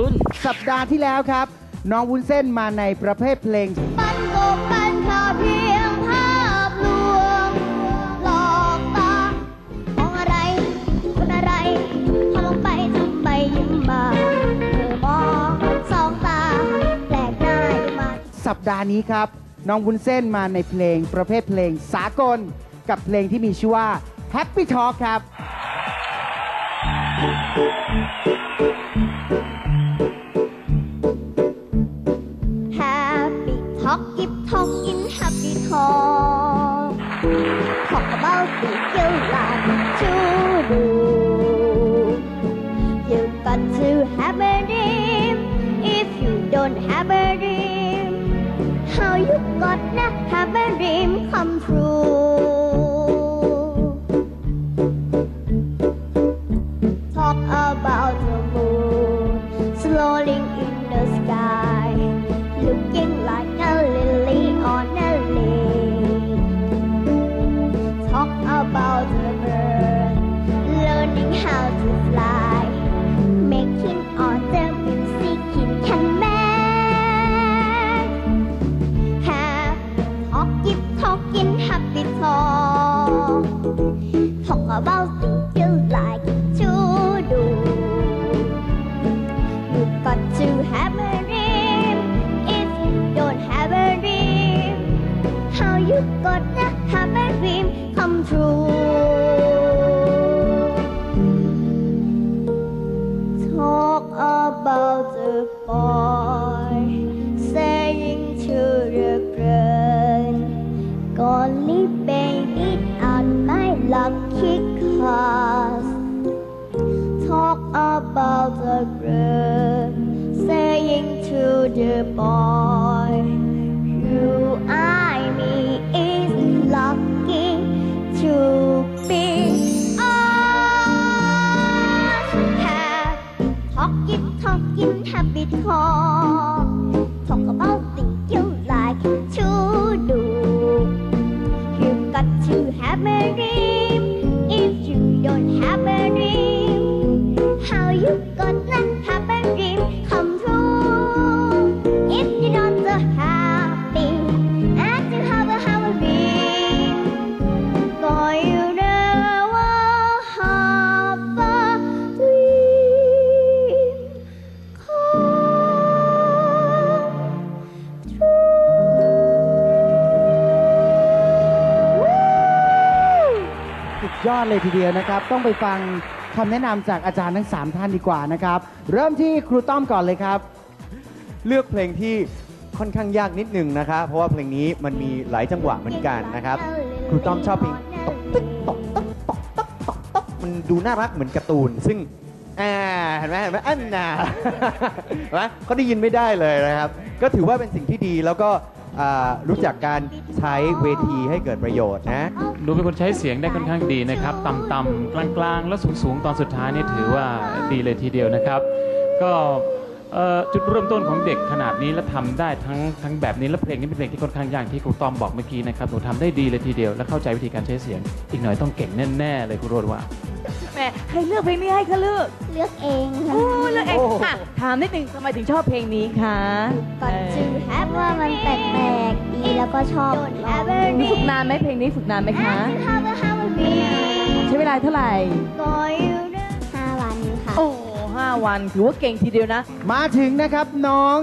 คุณสัปดาห์ที่แล้วครับ น้องวุ้นเส้นมาในประเภทเพลงมันกบมันแค่เพียงภาพลวง หลอกตามองอะไรคนอะไรทำลงไปทำไมยิ้มมาเธอมองสองตาแปลกหน้าดูมาสัปดาห์นี้ครับ น้องวุ้นเส้นมาในเพลงประเภทเพลงสากล กับเพลงที่มีชื่อว่า Happy Talk ครับ Talk about things you like to do You've got to have a dream. If you don't have a dream How you gonna have a dream come true how to fly Making all the music it can make Happy talk, keep talking happy talk Talk about things you like to do You got to have a dream If you don't have a dream How you gonna boy saying to the girl Go living it on my lucky cause Talk about the girl saying to the boy You I me is lucky to dream. If you don't have a dream, ยอดเลยทีเดียวนะครับ ต้องไปฟังคำแนะนำจากอาจารย์ทั้ง 3 ท่านดีกว่านะครับ เริ่มที่ครูต้อมก่อนเลยครับ เลือกเพลงที่ค่อนข้างยากนิดหนึ่งนะครับเพราะว่าเพลงนี้มันมีหลายจังหวะเหมือนกันนะครับ ครูต้อมชอบเพลงตกตึ๊กตกตึ๊กตกตึ๊กตกตึ๊กมันดูน่ารักเหมือนการ์ตูน ซึ่งอ่าเห็นไหมเห็นไหมอันน่ะเห็นไหมเขาได้ยินไม่ได้เลยนะครับ ก็ถือว่าเป็นสิ่งที่ดีแล้วก็ อ่ารู้จักการใช้เวทีให้เกิดประโยชน์นะ ดูเป็นคนใช้เสียงได้ค่อนข้างดีนะครับต่ำๆกลางๆ แล้วสูงๆ ตอนสุดท้ายนี่ถือว่าดีเลยทีเดียวนะครับ ก็เอ่อจุดเริ่มต้นของเด็กขนาดนี้แล้วทำได้ทั้งทั้งแบบนี้และเพลงนี้เป็นเพลงที่ค่อนข้างยากที่ครูตอมบอกเมื่อกี้นะครับหนูทำได้ดีเลยทีเดียวและเข้าใจวิธีการใช้เสียง อีกหน่อยต้องเก่งแน่ๆเลยคุณโรดว่า แหมใครเลือกเพลงนี้ให้คะเลือกเลือกเองค่ะโอ้เลือกเองอะถามนิดนึงทำไมถึงชอบเพลงนี้คะก่อนจะแฮปว่ามันแปลกๆดีแล้วก็ชอบเออฝึกนานไหมเพลงนี้ฝึกนานไหมคะ have a have a dream ใช้เวลาเท่าไหร่ก็อยู่ห้าวันค่ะโอ้ห้าวันถือว่าเก่งทีเดียวนะ มาถึงนะครับน้อง